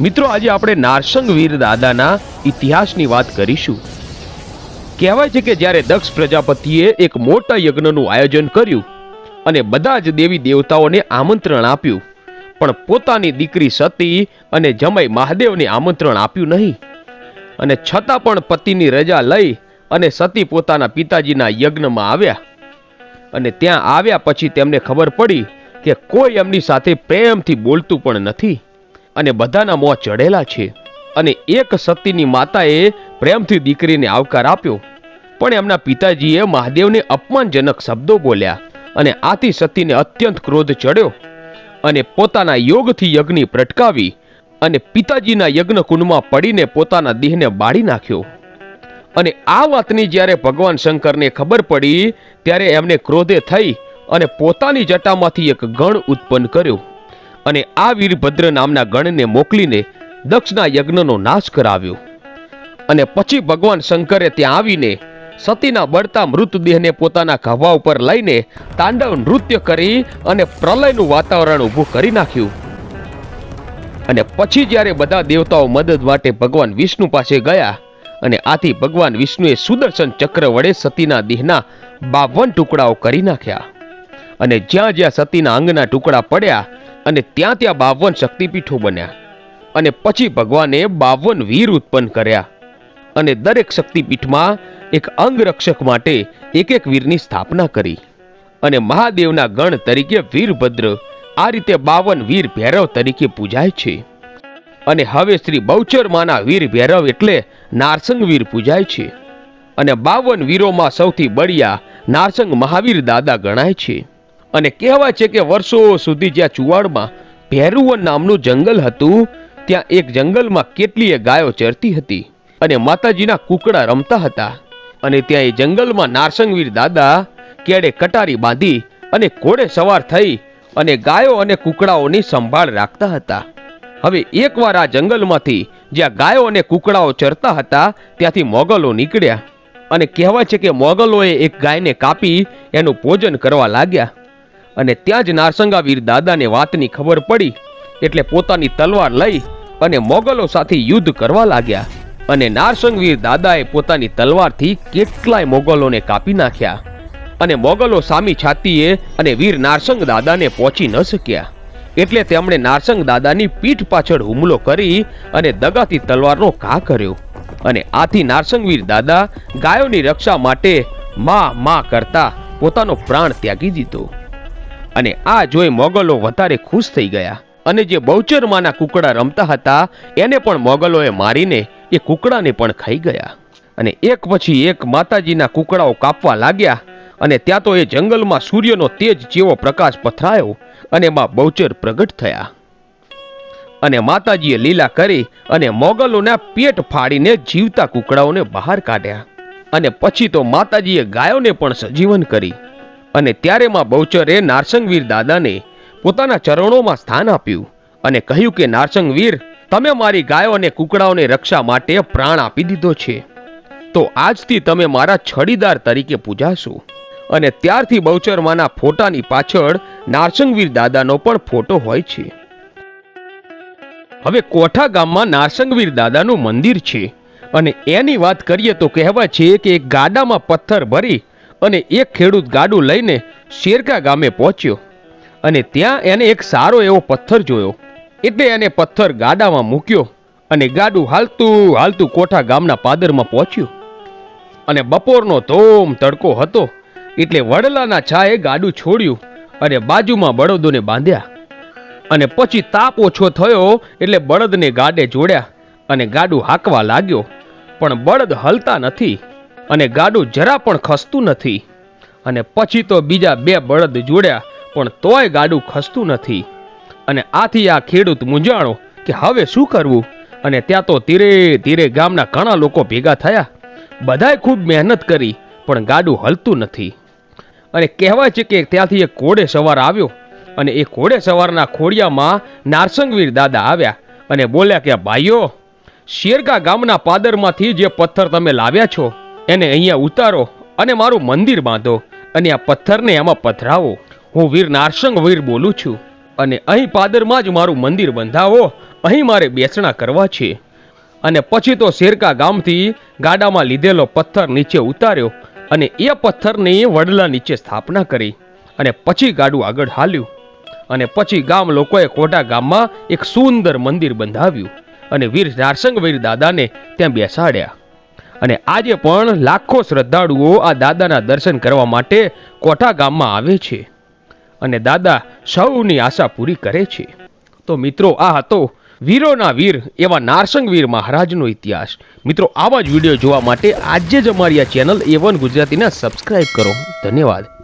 મિત્રો, આજે આપણે નારસંગ વીર દાદાના ઇતિહાસની વાત કરીશું. કહેવાય છે કે જ્યારે દક્ષ પ્રજાપતિએ એક મોટા યજ્ઞનું આયોજન કર્યું અને બધા જ દેવી દેવતાઓને આમંત્રણ આપ્યું, પણ પોતાની દીકરી સતી અને જમાઈ મહાદેવને આમંત્રણ આપ્યું નહીં. અને છતાં પણ પતિની રજા લઈ અને સતી પોતાના પિતાજીના યજ્ઞમાં આવ્યા. અને ત્યાં આવ્યા પછી તેમને ખબર પડી કે કોઈ એમની સાથે પ્રેમથી બોલતું પણ નથી. અને બધાના મોં ચડેલા છે. અને એક સતીની માતાએ પ્રેમથી દીકરીને આવકાર આપ્યો. પણ એમના પિતાજીએ મહાદેવને અપમાનજનક શબ્દો બોલ્યા અને આથી સતીને અત્યંત ક્રોધ ચડ્યો. અને પોતાના યોગથી યજ્ઞ પ્રટકાવી અને પિતાજીના યજ્ઞ કુંડમાં પડીને પોતાના દેહને બાળી નાખ્યો. અને આ વાતની જ્યારે ભગવાન શંકરને ખબર પડી, ત્યારે એમને ક્રોધે થઈ અને પોતાની જટામાંથી એક ગણ ઉત્પન્ન કર્યો. અને આ વીરભદ્ર નામના ગણને મોકલીને દક્ષના યજ્ઞનો નાશ કરાવ્યો. અને પછી ભગવાન શંકરે ત્યાં આવીને સતીના બળતા મૃતદેહને પોતાના ખભા ઉપર લઈને તાંડવ નૃત્ય કરી અને પ્રલયનું વાતાવરણ ઊભું કરી નાખ્યું. અને પછી જ્યારે બધા દેવતાઓ મદદ માટે ભગવાન વિષ્ણુ પાસે ગયા અને આથી ભગવાન વિષ્ણુએ સુદર્શન ચક્ર વડે સતીના દેહના બાવન ટુકડાઓ કરી નાખ્યા. અને જ્યાં જ્યાં સતીના અંગના ટુકડા પડ્યા અને ત્યાં ત્યાં બાવન શક્તિપીઠો બન્યા. અને પછી ભગવાને બાવન વીર ઉત્પન્ન કર્યા. અને દરેક શક્તિપીઠમાં એક અંગરક્ષક માટે એક એક વીરની સ્થાપના કરી. અને મહાદેવના ગણ તરીકે વીરભદ્ર આ રીતે બાવન વીર ભૈરવ તરીકે પૂજાય છે. અને હવે શ્રી બહુચરમાના વીર ભૈરવ એટલે નારસંગ વીર પૂજાય છે. અને બાવન વીરોમાં સૌથી બળિયા નારસંગ મહાવીર દાદા ગણાય છે. અને કહેવાય છે કે વર્ષો સુધી જ્યાં ચુવાડમાં ભેરુવન નામનું જંગલ હતું, ત્યાં એક જંગલમાં કેટલીય ગાયો ચરતી હતી અને માતાજીના કુકડા રમતા હતા. અને ત્યાં એ જંગલમાં નારસંગવીર દાદા કેડે કટારી બાંધી અને ઘોડે સવાર થઈ અને ગાયો અને કુકડાઓની સંભાળ રાખતા હતા. હવે એકવાર આ જંગલમાંથી જ્યાં ગાયો અને કુકડાઓ ચરતા હતા, ત્યાંથી મોગલો નીકળ્યા. અને કહેવાય છે કે મોગલોએ એક ગાયને કાપી એનું ભોજન કરવા લાગ્યા. અને ત્યાં જ નારસંગાવીર દાદાને વાતની ખબર પડી એટલે પોતાની તલવાર લઈ અને મોગલો સાથે યુદ્ધ કરવા લાગ્યા. અને નારસંગવીર દાદાએ પોતાની તલવારથી કેટલાય મોગલોને કાપી નાખ્યા. અને મોગલો સામી છાતીએ અને વીર નારસંગ દાદાને પહોંચી ન શક્યા. એટલે તેમણે નારસંગ દાદાની પીઠ પાછળ હુમલો કરી અને દગાથી તલવારનો ઘા કર્યો. અને આથી નારસંગવીર દાદા ગાયોની રક્ષા માટે મા મા કરતા પોતાનો પ્રાણ ત્યાગી દીધો. અને આ જોઈ મોગલો વધારે ખુશ થઈ ગયા. અને જે બહુચરમાના કુકડા રમતા હતા, એને પણ મોગલોએ મારીને એ કુકડાને પણ ખાઈ ગયા. અને એક પછી એક માતાજીના કુકડાઓ કાપવા લાગ્યા, અને ત્યાં તો એ જંગલમાં સૂર્યનો તેજ જેવો પ્રકાશ પથરાયો, અને એમાં બહુચર પ્રગટ થયા. અને માતાજીએ લીલા કરી, અને મોગલોના પેટ ફાડીને જીવતા કુકડાઓને બહાર કાઢ્યા. અને પછી તો માતાજીએ ગાયોને પણ સજીવન કરી. અને ત્યારે માં બહુચરે નારસંગવીર દાદાને પોતાના ચરણોમાં સ્થાન આપ્યું અને કહ્યું કે, નારસંગવીર, તમે મારી ગાયો અને કુકડાઓને રક્ષા માટે પ્રાણ આપી દીધો છે. તો આજથી તમે મારા છડીદાર તરીકે પૂજાશો. અને ત્યારથી બહુચરમાના ફોટાની પાછળ નારસંગવીર દાદાનો પણ ફોટો હોય છે. હવે કોઠા ગામમાં નારસંગવીર દાદાનું મંદિર છે. અને એની વાત કરીએ તો કહેવાય છે કે એક ગાડામાં પથ્થર ભરી અને એક ખેડૂત ગાડું લઈને શેરકા ગામે પહોંચ્યો અને ત્યાં એને એક સારો એવો પથ્થર જોયો. એટલે એને પથ્થર ગાડામાં મૂક્યો અને ગાડું હાલતું હાલતું કોઠા ગામના પાદરમાં પહોંચ્યું. અને બપોરનો ધોમ તડકો હતો એટલે વડલાના છાએ ગાડું છોડ્યું અને બાજુમાં બળદોને બાંધ્યા. અને પછી તાપ ઓછો થયો એટલે બળદને ગાડે જોડ્યા અને ગાડું હાંકવા લાગ્યો. પણ બળદ હલતા નથી. અને ગાડું જરા પણ ખસતું નથી. અને પછી તો બીજા બે બળદ જોડ્યા, પણ તોય ગાડું ખસતું નથી. અને આથી આ ખેડૂત મૂંઝાણો કે હવે શું કરવું? અને ત્યાં તો ધીરે ધીરે ગામના ઘણા લોકો ભેગા થયા. બધાએ ખૂબ મહેનત કરી, પણ ગાડું હલતું નથી. અને કહેવાય છે કે ત્યાંથી એક ઘોડે સવાર આવ્યો. અને એ ઘોડે સવારના ખોડિયામાં નારસંગવીર દાદા આવ્યા અને બોલ્યા કે, ભાઈઓ, શેરગા ગામના પાદરમાંથી જે પથ્થર તમે લાવ્યા છો એને અહીંયા ઉતારો અને મારું મંદિર બાંધો અને આ પથ્થરને આમાં પથરાવો. હું વીર નારસંગ વીર બોલું છું અને અહીં પાદરમાં જ મારું મંદિર બંધાવો. અહીં મારે બેસણા કરવા છે. અને પછી તો શેરકા ગામથી ગાડામાં લીધેલો પથ્થર નીચે ઉતાર્યો અને એ પથ્થરની વડલા નીચે સ્થાપના કરી અને પછી ગાડું આગળ હાલ્યું. અને પછી ગામ લોકોએ કોટા ગામમાં એક સુંદર મંદિર બંધાવ્યું અને વીર નારસંગ વીર દાદાને ત્યાં બેસાડ્યા. અને આજે પણ લાખો શ્રદ્ધાળુઓ આ દાદાના દર્શન કરવા માટે કોઠા ગામમાં આવે છે. અને દાદા સૌની આશા પૂરી કરે છે. તો મિત્રો, આ હતો વીરોના વીર એવા નારસંગ વીર મહારાજનો ઇતિહાસ. મિત્રો, આવા જ વીડિયો જોવા માટે આજે જ અમારી આ ચેનલ એ વન ગુજરાતીને સબસ્ક્રાઈબ કરો. ધન્યવાદ.